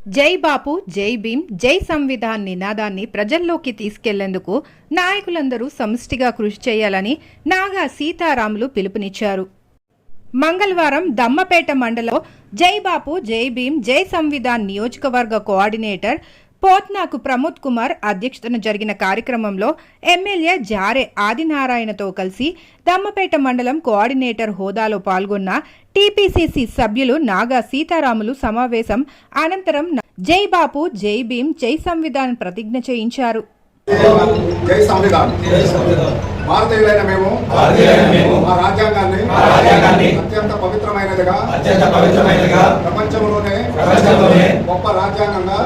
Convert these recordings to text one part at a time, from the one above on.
జై బాపు జై భీమ్ జై సంవిధాన్ నినాదాన్ని ప్రజల్లోకి తీసుకెళ్ళేందుకు నాయకులందరూ సమిష్టిగా కృషి చేయాలని నాగా సీతారాములు పిలుపునిచ్చారు. మంగళవారం దమ్మపేట మండలం జై బాపు జై భీమ్ జై సంవిధాన్ నియోజకవర్గ కోఆర్డినేటర్ పోత్నాకు ప్రమోద్ కుమార్ అధ్యక్షతన జరిగిన కార్యక్రమంలో ఎమ్మెల్యే జారే ఆదినారాయణతో కలిసి దమ్మపేట మండలం కోఆర్డినేటర్ హోదాలో పాల్గొన్న టీపీసీసీ సభ్యులు నాగా సీతారాములు సమావేశం అనంతరం జై బాపు జై భీమ్ జై సంవిధాన్ ప్రతిజ్ఞ చేయించారు. జై సంవిధాన్. భారతీయులైన మేము మా రాజ్యాంగాన్ని మా రాజ్యాంగాన్ని అత్యంత పవిత్రమైనదిగా అత్యంత పవిత్రమైనదిగా ప్రపంచంలోనే ప్రపంచంలోనే గొప్ప రాజ్యాంగంగా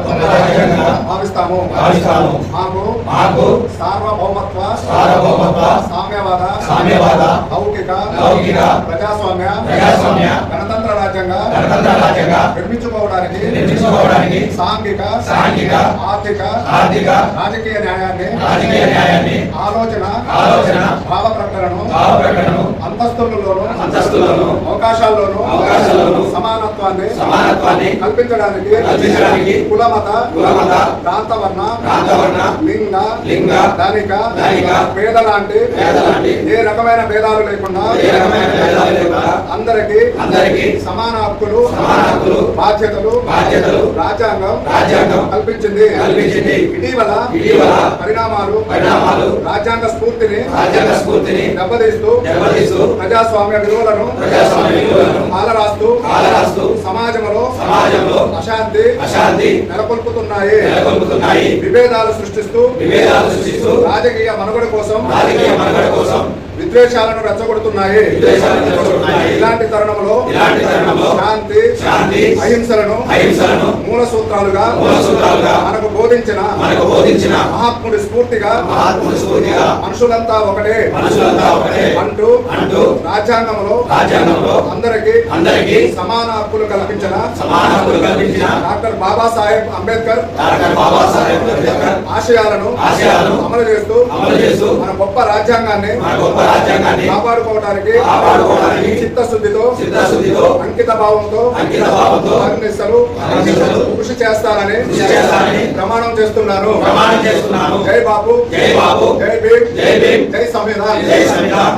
భావిస్తాము భావిస్తాము. మాకు మాకు సార్వభౌమత్వ సార్వభౌమత్వ సామ్యవాద సామ్యవాద లౌకిక లౌకిక ప్రజాస్వామ్య ప్రజాస్వామ్య గణతంత్ర రాజ్యంగా గణతంత్ర రాజ్యంగా నిర్మించుకోవడానికి నిర్మించుకోవడానికి సాంఘిక సాంఘిక ఆర్థిక ఆర్థిక రాజకీయ న్యాయాన్ని రాజకీయ న్యాయాన్ని ఆలోచన ఆలోచన భావ ప్రకటనను భావ ప్రకటనను అంతస్తులలోను అంతస్తులను అవకాశాల్లోను అవకాశాల్లోను సమానత్వాన్ని సమానత్వాన్ని కల్పించడానికి కల్పించడానికి కులమత కులమత ప్రాంతవర్ణ ప్రాంతవర్ణ లింగ లింగ ధనిక ధనిక పేద లాంటి పేద లాంటి ఏ రకమైన భేదాలు లేకుండా ఏ రకమైన భేదాలు లేకుండా అందరికీ అందరికీ సమాన హక్కులు సమాన హక్కులు బాధ్యతలు బాధ్యతలు రాజ్యాంగం రాజ్యాంగం కల్పించింది. కల్పించింది. ఇటీవల ఇటీవల పరిణామాలు పరిణామాలు రాజ్యాంగ స్ఫూర్తిని రాజ్యాంగ స్ఫూర్తిని దెబ్బతీస్తూ దెబ్బతీస్తూ ప్రజాస్వామ్య విలువలను ప్రజాస్వామ్య విలువలను కాలరాస్తూ కాలరాస్తూ సమాజంలో సమాజంలో అశాంతి అశాంతి నెలకొల్పుతున్నాయి. నెలకొల్పుతున్నాయి. విభేదాలు సృష్టిస్తూ విభేదాలు సృష్టిస్తూ రాజకీయ మనుగడ కోసం రాజకీయ మనుగడ కోసం విద్వేషాలను రెచ్చగొడుతున్నాయి. ఇలాంటి తరుణంలో శాంతి అహింసలను మూల సూత్రాలుగా మనకు బోధించిన మహాత్ముడి స్ఫూర్తిగా మనుషులంతా ఒకటే. అంటూ అంటూ రాజ్యాంగంలో రాజ్యాంగంలో అందరికీ అందరికీ సమాన హక్కులు కల్పించిన సమాన హక్కులు కల్పించిన డాక్టర్ బాబాసాహెబ్ అంబేద్కర్ డాక్టర్ బాబాసాహెబ్ అంబేద్కర్ ఆశయాలను అమలు చేస్తూ అమలు చేస్తూ మన గొప్ప రాజ్యాంగాన్ని రాజ్యాంగాన్ని కాపాడుకోవడానికి కాపాడుకోవడానికి చిత్తశుద్ధితో చిత్తశుద్ధితో అంకిత భావంతో అంకిత భావంతో అహర్నిశలు కృషి చేస్తానని ప్రమాణం చేస్తున్నాను. ప్రమాణం చేస్తున్నాను. జై బాబు జై బాబు జై భీమ్. జై భీమ్. జై సంవిధాన్. జై సంవిధాన్.